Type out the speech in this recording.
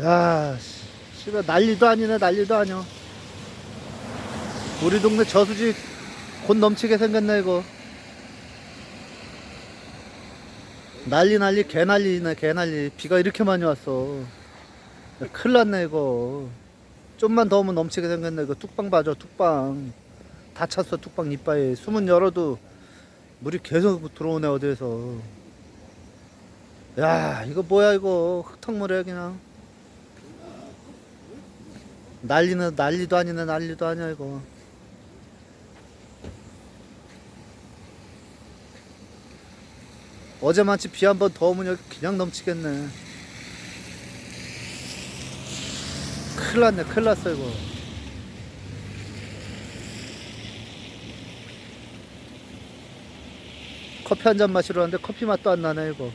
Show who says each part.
Speaker 1: 야, 씨, 씨발 난리도 아니네, 난리도 아니야. 우리 동네 저수지 곧 넘치게 생겼네, 이거. 난리 난리 개 난리네, 개 난리. 비가 이렇게 많이 왔어. 야, 큰일 났네, 이거. 좀만 더 오면 넘치게 생겼네, 이거. 뚝방 봐줘, 뚝방. 다 찼어, 뚝방 이빠에. 수문 열어도 물이 계속 들어오네, 어디에서. 야, 이거 뭐야, 이거. 흙탕물이야, 그냥. 난리는 난리도 아니네 난리도 아니야 이거. 어제만치 비 한 번 더 오면 여기 그냥 넘치겠네. 큰일 났네 큰일 났어 이거. 커피 한 잔 마시러 왔는데 커피 맛도 안 나네 이거